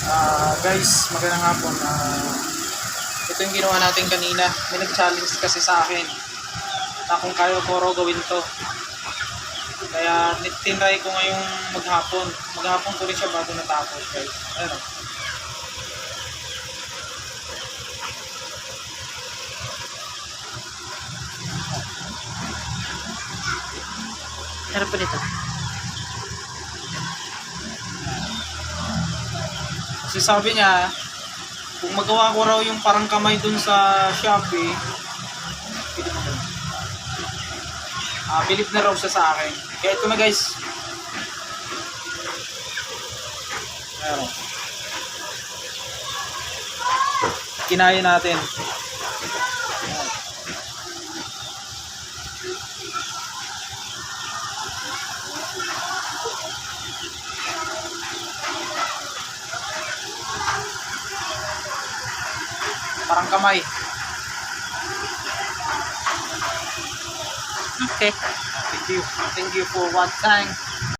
Ah, guys, magandang hapon. Ah, ito yung ginawa natin kanina. May nag-challenge kasi sa akin na kung kaya ko raw gawin to. Kaya tinry ko ngayong maghapon. Maghapon ko rin siya bago natapos, guys. Ayun oh. Sarap po nito. Kasi sabi niya, kung magawa ko raw yung parang kamay dun sa Shopee, na Ah, bilib na raw siya sa akin. Kaya ito na guys. Ayan. Kinaya natin. Parang kamay. Okay. Thank you. Thank you for watching.